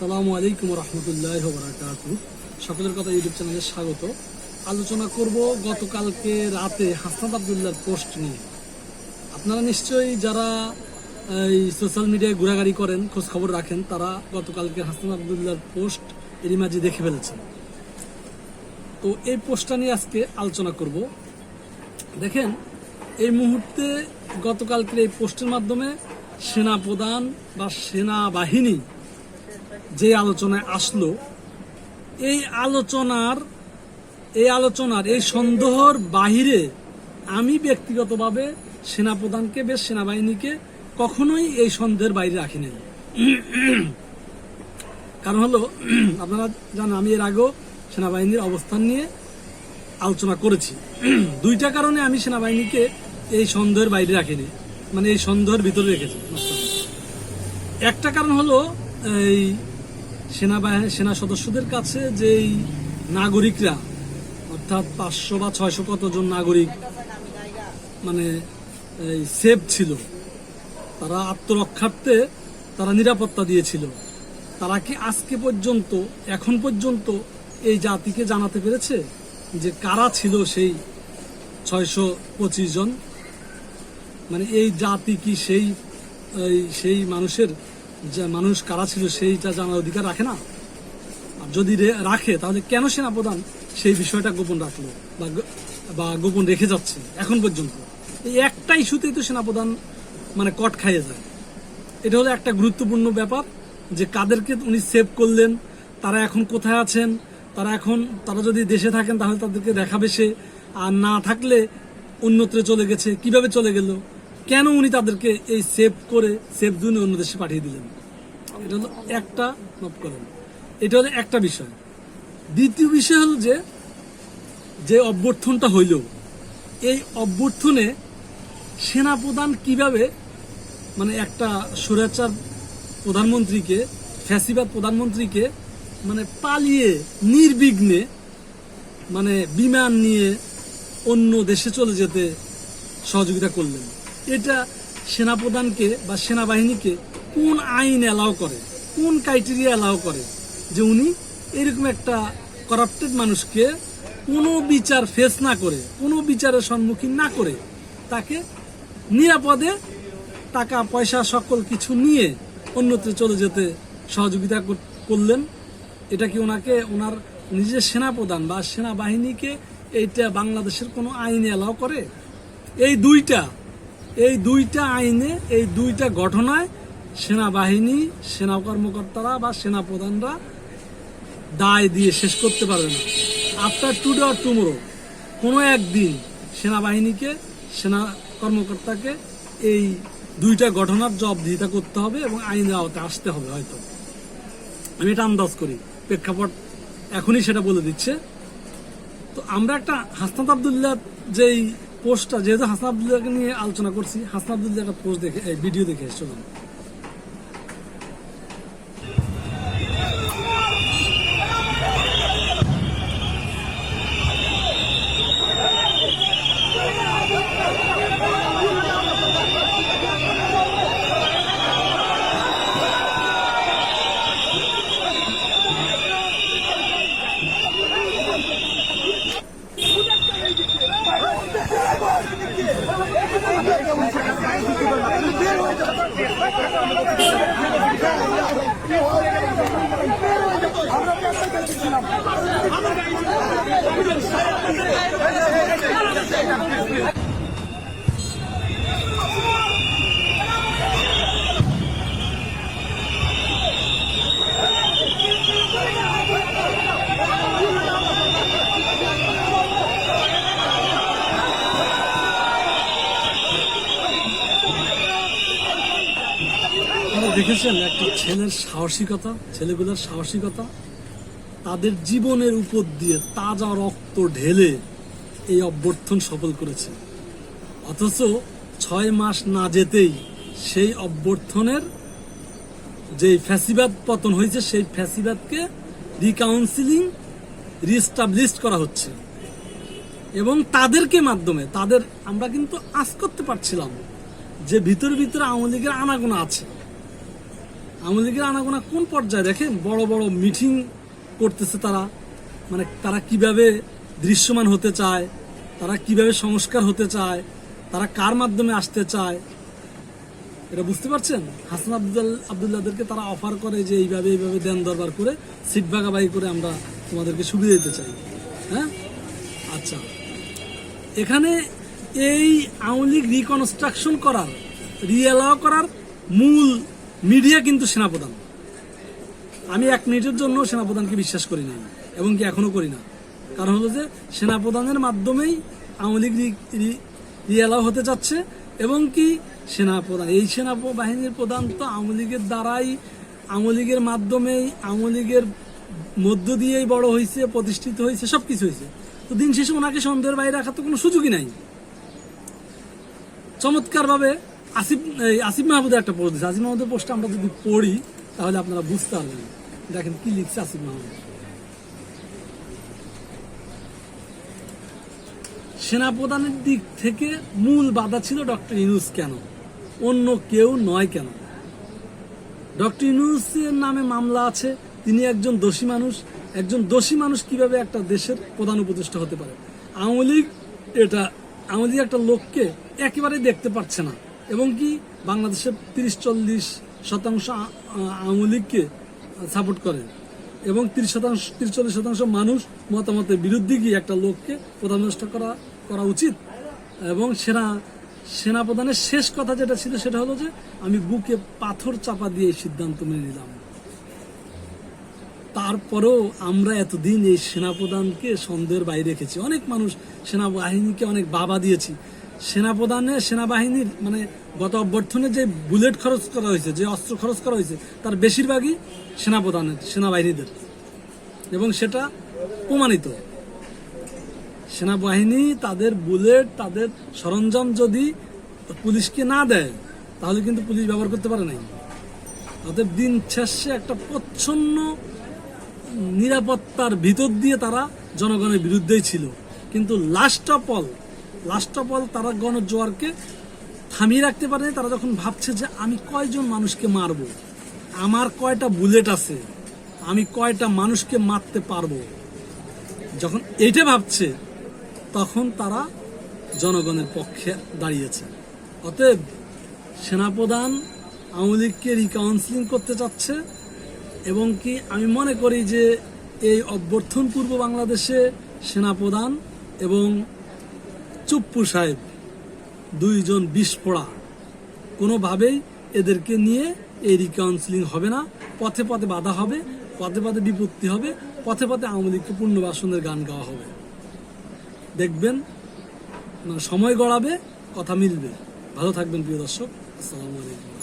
সালামু আলাইকুম রহমতুল্লাহ বরাকাত সকলের কথা ইউটিউব চ্যানেলে স্বাগত। আলোচনা করব গতকালকে রাতে হাসনাত আবদুল্লাহর পোস্ট নিয়ে। আপনারা নিশ্চয়ই যারা এই সোশ্যাল মিডিয়ায় ঘোরাঘুরি করেন খোঁজ খবর রাখেন, তারা গতকালকে হাসনাত আবদুল্লাহর পোস্ট এরই মাঝে দেখে ফেলেছেন। তো এই পোস্টটা নিয়ে আজকে আলোচনা করব। দেখেন, এই মুহূর্তে গতকালকের এই পোস্টের মাধ্যমে সেনা প্রধান বা সেনাবাহিনী যে আলোচনায় আসলো, এই আলোচনার এই আলোচনার, এই সন্দেহর বাহিরে আমি ব্যক্তিগতভাবে সেনাপ্রধানকে বেশ সেনাবাহিনীকে কখনোই এই সন্দেহের বাইরে রাখিনি কারণ হলো, আপনারা জানেন, আমি এর আগেও সেনাবাহিনীর অবস্থান নিয়ে আলোচনা করেছি। দুইটা কারণে আমি সেনাবাহিনীকে এই সন্দেহের বাইরে রাখিনি মানে এই সন্দেহের ভিতরে রেখেছি। একটা কারণ হলো, এই সেনাবাহিনী সেনা সদস্যদের কাছে যেই নাগরিকরা, অর্থাৎ পাঁচশো বা ছয়শো কতজন নাগরিক মানে সেফ ছিল, তারা আত্মরক্ষার্থে তারা নিরাপত্তা দিয়েছিল। তারা কি আজকে পর্যন্ত, এখন পর্যন্ত এই জাতিকে জানাতে পেরেছে যে কারা ছিল সেই ছয়শো পঁচিশ জন? মানে এই জাতি কি সেই সেই মানুষের যে মানুষ কারা ছিল সেইটা জানার অধিকার রাখে না? আর যদি রাখে, তাহলে কেন সেনাপ্রধান সেই বিষয়টা গোপন রাখল বা বা গোপন রেখে যাচ্ছে এখন পর্যন্ত? এই একটা ইস্যুতেই তো সেনাপ্রধান মানে কট খাইয়ে যায়। এটা হলো একটা গুরুত্বপূর্ণ ব্যাপার যে কাদেরকে উনি সেভ করলেন, তারা এখন কোথায় আছেন, তারা এখন তারা যদি দেশে থাকেন তাহলে তাদেরকে দেখাবে সে। আর না থাকলে অন্যত্রে চলে গেছে। কীভাবে চলে গেল? কেন উনি তাদেরকে এই সেভ করে সেভ জোনে অন্য দেশে পাঠিয়ে দিলেন? এটা হলো একটা নোট করেন। এটা হলো একটা বিষয়। দ্বিতীয় বিষয় হল যে যে অভ্যর্থনটা হইল, এই অভ্যর্থনে সেনাপ্রধান কীভাবে মানে একটা স্বৈরাচার প্রধানমন্ত্রীকে, ফ্যাসিবাদ প্রধানমন্ত্রীকে মানে পালিয়ে নির্বিঘ্নে মানে বিমান নিয়ে অন্য দেশে চলে যেতে সহযোগিতা করলেন। এটা সেনাপ্রধানকে বা সেনাবাহিনীকে কোন আইন অ্যালাউ করে? কোন ক্রাইটেরিয়া অ্যালাউ করে? যে উনি এরকম একটা করাপ্টেড মানুষকে কোনো বিচার ফেস না করে, কোনো বিচারের সম্মুখীন না করে, তাকে নিরাপদে টাকা, পয়সা, সকল কিছু নিয়ে অন্যত্র চলে যেতে সহযোগিতা কর- করলেন। এটা কি ওনাকে, ওনার নিজের সেনাপ্রধান বা সেনাবাহিনীকে এইটা বাংলাদেশের কোনো আইনে অ্যালাউ করে? এই দুইটা এই দুইটা আইনে, এই দুইটা ঘটনায় সেনাবাহিনী, সেনা কর্মকর্তারা বা সেনাপ্রধানরা দায় দিয়ে শেষ করতে পারবে না। আফটার টুডে অর টুমোরো কোনো একদিন সেনাবাহিনীকে, সেনা কর্মকর্তাকে এই দুইটা ঘটনার জবাবদিহিতা করতে হবে এবং আইনের আওতায় আসতে হবে হয়তো। আমি এটা আন্দাজ করি। প্রেক্ষাপট এখনই সেটা বলে দিচ্ছে। তো আমরা একটা হাসনাত আবদুল্লাহ যেই পোস্টটা যেহেতু হাসান নিয়ে আলোচনা করছি হাসান আবদুল্লাহ একটা পোস্ট দেখে ভিডিও দেখে এসছো আপনারা দেখেছেন? একটা ছেলের সাহসিকতা, ছেলেগুলোর সাহসিকতা, তাদের জীবনের উপর দিয়ে তাজা রক্ত ঢেলে এই অভ্যর্থন সফল করেছে। অথচ ছয় মাস না যেতেই সেই অভ্যর্থনের যে ফ্যাসিবাদ পতন হয়েছে, সেই ফ্যাসিবাদকে রিকাউন্সিলিং রিস্টাবলিশ করা হচ্ছে। এবং তাদেরকে মাধ্যমে, তাদের আমরা কিন্তু আজ করতে পারছিলাম যে ভিতরে ভিতরে আওয়ামী লীগের আনাগোনা আছে। লীগের আনাগোনা কোন পর্যায়ে দেখেন? বড় বড় মিটিং করতেছে তারা। মানে তারা কীভাবে দৃশ্যমান হতে চায়? তারা কীভাবে সংস্কার হতে চায়? তারা কার মাধ্যমে আসতে চায়? এটা বুঝতে পারছেন? হাসান আব্দুল আবদুল্লাদেরকে তারা অফার করে যে এইভাবে এইভাবে দেন দরবার করে, সিট ভাগাবাগি করে আমরা তোমাদেরকে সুবিধা দিতে চাই। হ্যাঁ? আচ্ছা। এখানে এই আওয়ামী লীগ রিকনস্ট্রাকশন করার রিয়েলাও করার মূল মিডিয়া কিন্তু সেনাপ্রধান। আমি এক মিনিটের জন্য সেনাপ্রধানকে বিশ্বাস করি না এবং কি এখনও করি না। কারণ হলো যে, সেনাপ্রধানের মাধ্যমেই আওয়ামী লীগ রি- রি- হতে যাচ্ছে এবং কি সেনাপ্রধান এই সেনা বাহিনীর প্রধান তো আওয়ামী লীগের দ্বারাই, আওয়ামী লীগের মাধ্যমেই, আওয়ামী লীগের মধ্য দিয়েই বড় হয়েছে প্রতিষ্ঠিত হয়েছে সবকিছু হয়েছে তো দিন শেষে ওনাকে সন্দেহের বাইরে রাখার তো কোনো সুযোগই নাই। চমৎকার ভাবে আসিফ আসিফ মাহমুদের একটা পোস্ট দিচ্ছে আসিফ মাহমুদের পোস্টটা আমরা যদি পড়ি, তাহলে আপনারা বুঝতে পারবেন। দেখেন কি লিখছে আসিফ মাহমুদ। সেনাপ্রধানের দিক থেকে মূল বাধা ছিল ডক্টর ইউনুস কেন? অন্য কেউ নয় কেন? ডক্টর ইউনুসের নামে মামলা আছে, তিনি একজন দোষী মানুষ। একজন দোষী মানুষ কীভাবে একটা দেশের প্রধান উপদেষ্টা হতে পারে? আওয়ামী লীগ এটা, আওয়ামী লীগ একটা লোককে একেবারেই দেখতে পাচ্ছে না। এবং কি বাংলাদেশের তিরিশ চল্লিশ শতাংশ আওয়ামী লীগকে সাপোর্ট করে। এবং তিরিশ শতাংশ, তিরিশ চল্লিশ শতাংশ মানুষ মতামতের বিরুদ্ধে গিয়ে একটা লোককে প্রধান করা করা উচিত। এবং সেনা, সেনাপ্রধানের শেষ কথা যেটা ছিল সেটা হলো যে, আমি বুকে পাথর চাপা দিয়ে সিদ্ধান্ত মেনে নিলাম। তারপরেও আমরা এতদিন এই সেনাপ্রধানকে সন্দেহের বাইরে রেখেছি। অনেক মানুষ সেনাবাহিনীকে অনেক বাবা দিয়েছি। সেনাপ্রধানের সেনাবাহিনীর মানে গত অভ্যর্থনে যে বুলেট খরচ করা হয়েছে, যে অস্ত্র খরচ করা হয়েছে, তার বেশিরভাগই সেনাপ্রধানের সেনাবাহিনীদের। এবং সেটা প্রমাণিত। সেনাবাহিনী তাদের বুলেট, তাদের সরঞ্জাম যদি পুলিশকে না দেয়, তাহলে কিন্তু পুলিশ ব্যবহার করতে পারে নাই। অতএব দিন শেষে একটা প্রচ্ছন্ন নিরাপত্তার ভিতর দিয়ে তারা জনগণের বিরুদ্ধেই ছিল। কিন্তু last of all last of all তারা গণজোয়ারকে থামিয়ে রাখতে পারেনি। তারা যখন ভাবছে যে আমি কয়জন মানুষকে মারব, আমার কয়টা বুলেট আছে, আমি কয়টা মানুষকে মারতে পারব, যখন এইটা ভাবছে, তখন তারা জনগণের পক্ষে দাঁড়িয়েছে। অতএব সেনাপ্রধান আওয়ামী লীগকে রিকাউন্সিলিং করতে চাচ্ছে এবং কি আমি মনে করি যে এই অভ্যর্থন পূর্ব বাংলাদেশে সেনাপ্রধান এবং চুপ্পু সাহেব, দুইজন বিস্ফোড়া কোনোভাবেই এদেরকে নিয়ে এই রিকাউন্সিলিং হবে না। পথে পথে বাধা হবে, পথে পথে বিপত্তি হবে, পথে পথে আওয়ামী লীগকে পূর্ণবাসনের গান গাওয়া হবে। দেখবেন মানে সময় গড়াবে, কথা মিলবে। ভালো থাকবেন প্রিয় দর্শক, আসসালামু আলাইকুম।